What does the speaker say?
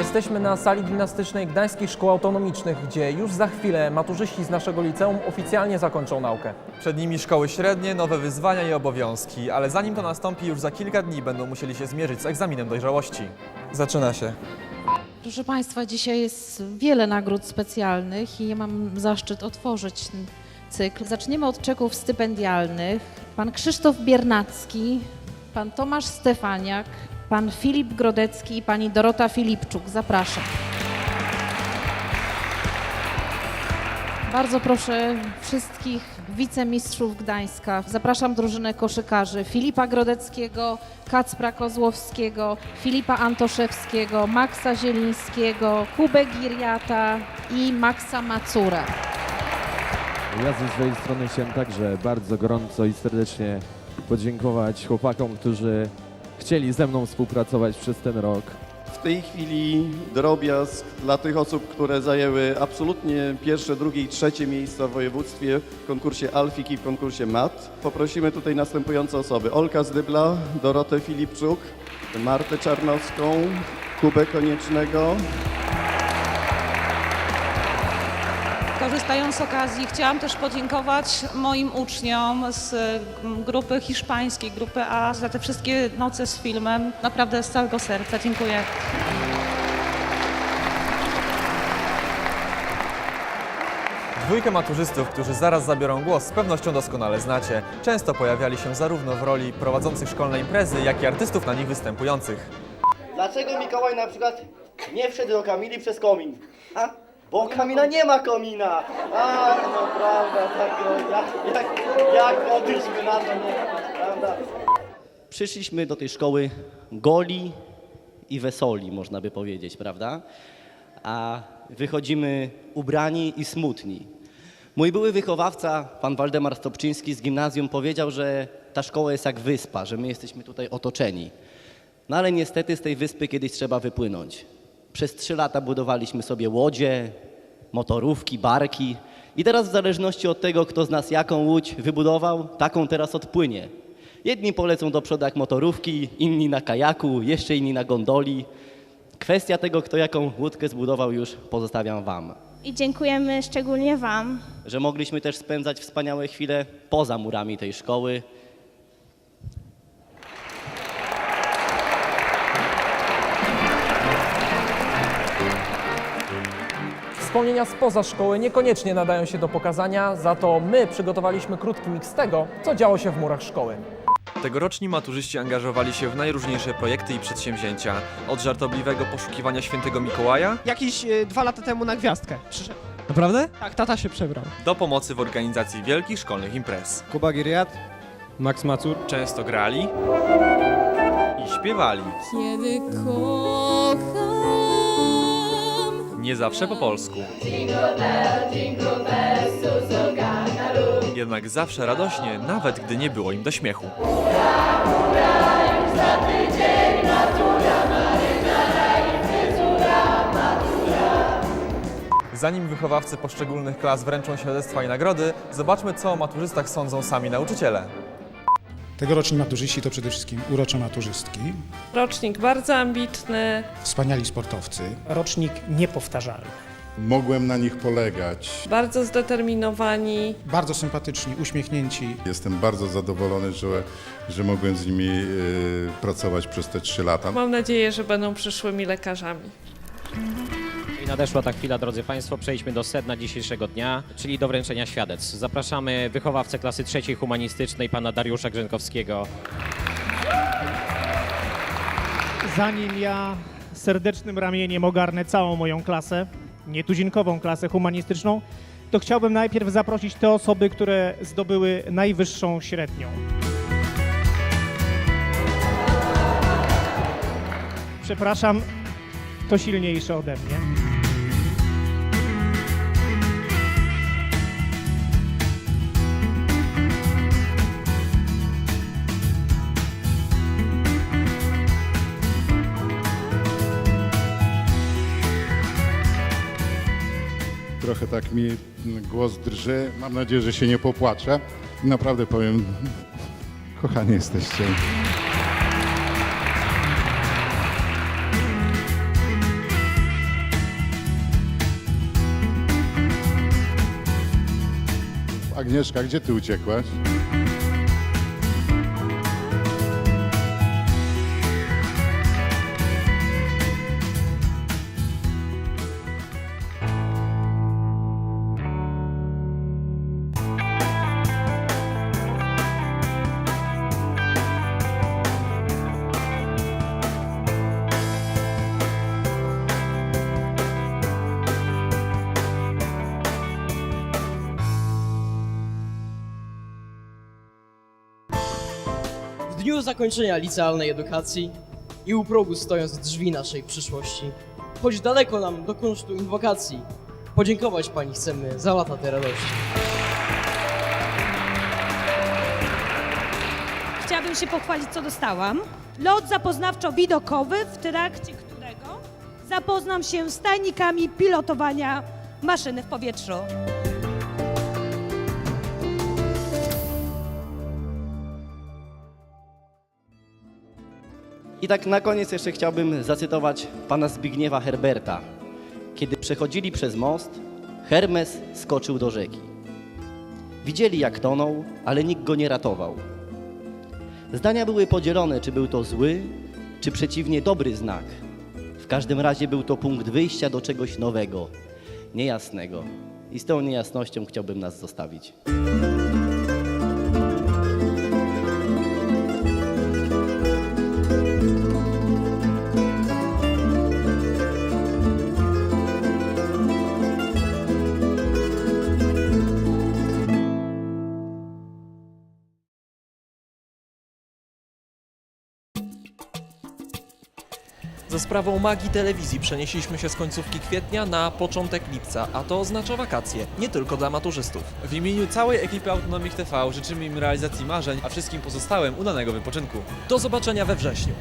Jesteśmy na sali gimnastycznej Gdańskich Szkół Autonomicznych, gdzie już za chwilę maturzyści z naszego liceum oficjalnie zakończą naukę. Przed nimi szkoły średnie, nowe wyzwania i obowiązki, ale zanim to nastąpi, już za kilka dni będą musieli się zmierzyć z egzaminem dojrzałości. Zaczyna się. Proszę Państwa, dzisiaj jest wiele nagród specjalnych i ja mam zaszczyt otworzyć ten cykl. Zaczniemy od czeków stypendialnych. Pan Krzysztof Biernacki, pan Tomasz Stefaniak, pan Filip Grodecki i pani Dorota Filipczuk. Zapraszam. Bardzo proszę wszystkich wicemistrzów Gdańska. Zapraszam drużynę koszykarzy Filipa Grodeckiego, Kacpra Kozłowskiego, Filipa Antoszewskiego, Maksa Zielińskiego, Kubę Giriata i Maksa Macura. Ja ze swojej strony chciałem także bardzo gorąco i serdecznie podziękować chłopakom, którzy chcieli ze mną współpracować przez ten rok. W tej chwili drobiazg dla tych osób, które zajęły absolutnie pierwsze, drugie i trzecie miejsca w województwie w konkursie Alfik i w konkursie MAT. Poprosimy tutaj następujące osoby. Olka Zdybla, Dorotę Filipczuk, Martę Czarnowską, Kubę Koniecznego, Korzystając z okazji, chciałam też podziękować moim uczniom z mm, grupy hiszpańskiej, grupy A, za te wszystkie noce z filmem. Naprawdę z całego serca dziękuję. Dwójkę maturzystów, którzy zaraz zabiorą głos, z pewnością doskonale znacie. Często pojawiali się zarówno w roli prowadzących szkolne imprezy, jak i artystów na nich występujących. Dlaczego Mikołaj na przykład nie wszedł do Kamili przez komin? A? Bo Kamila nie ma komina! A, no prawda, tak, no, jak, jak, jak odeszliśmy na to, nie, prawda? Przyszliśmy do tej szkoły goli i wesoli, można by powiedzieć, prawda? A wychodzimy ubrani i smutni. Mój były wychowawca, pan Waldemar Stopczyński z gimnazjum, powiedział, że ta szkoła jest jak wyspa, że my jesteśmy tutaj otoczeni. No ale niestety z tej wyspy kiedyś trzeba wypłynąć. Przez trzy lata budowaliśmy sobie łodzie, motorówki, barki i teraz w zależności od tego, kto z nas jaką łódź wybudował, taką teraz odpłynie. Jedni polecą do przodu jak motorówki, inni na kajaku, jeszcze inni na gondoli. Kwestia tego, kto jaką łódkę zbudował już pozostawiam wam. I dziękujemy szczególnie Wam. Że mogliśmy też spędzać wspaniałe chwile poza murami tej szkoły, Wspomnienia spoza szkoły niekoniecznie nadają się do pokazania, za to my przygotowaliśmy krótki miks tego, co działo się w murach szkoły. Tegoroczni maturzyści angażowali się w najróżniejsze projekty i przedsięwzięcia. Od żartobliwego poszukiwania świętego Mikołaja Jakieś e, dwa lata temu na gwiazdkę przyszedł. Naprawdę? Tak, tata się przebrał. do pomocy w organizacji wielkich szkolnych imprez. Kuba Giriat, Max Macur. Często grali i śpiewali. Kiedy kocham. Nie zawsze po polsku. Jednak zawsze radośnie, nawet gdy nie było im do śmiechu. Zanim wychowawcy poszczególnych klas wręczą świadectwa i nagrody, zobaczmy co o maturzystach sądzą sami nauczyciele. Tegoroczni maturzyści to przede wszystkim urocze maturzystki, Rocznik bardzo ambitny. wspaniali sportowcy, Rocznik niepowtarzalny. Mogłem na nich polegać. Bardzo zdeterminowani. bardzo sympatyczni, uśmiechnięci. Jestem bardzo zadowolony, że, że mogłem z nimi e, pracować przez te trzy lata. Mam nadzieję, że będą przyszłymi lekarzami. Nadeszła ta chwila, drodzy Państwo, przejdźmy do sedna dzisiejszego dnia, czyli do wręczenia świadectw. Zapraszamy wychowawcę klasy trzeciej humanistycznej, pana Dariusza Grzękowskiego. Zanim ja serdecznym ramieniem ogarnę całą moją klasę, nietuzinkową klasę humanistyczną, to chciałbym najpierw zaprosić te osoby, które zdobyły najwyższą średnią. Przepraszam, to silniejsze ode mnie. Trochę tak mi głos drży. Mam nadzieję, że się nie popłaczę. Naprawdę powiem, kochani jesteście. Agnieszka, gdzie ty uciekłaś? Zakończenia licealnej edukacji i u progu stojąc drzwi naszej przyszłości, choć daleko nam do kunsztu inwokacji, podziękować Pani chcemy za lata tej radości. Chciałabym się pochwalić, co dostałam. Lot zapoznawczo-widokowy, w trakcie którego zapoznam się z tajnikami pilotowania maszyny w powietrzu. I tak na koniec jeszcze chciałbym zacytować pana Zbigniewa Herberta. Kiedy przechodzili przez most, Hermes skoczył do rzeki. Widzieli jak tonął, ale nikt go nie ratował. Zdania były podzielone, czy był to zły, czy przeciwnie dobry znak. W każdym razie był to punkt wyjścia do czegoś nowego, niejasnego. I z tą niejasnością chciałbym nas zostawić. Za sprawą magii telewizji przenieśliśmy się z końcówki kwietnia na początek lipca, a to oznacza wakacje, nie tylko dla maturzystów. W imieniu całej ekipy Autonomik TV życzymy im realizacji marzeń, a wszystkim pozostałym udanego wypoczynku. Do zobaczenia we wrześniu.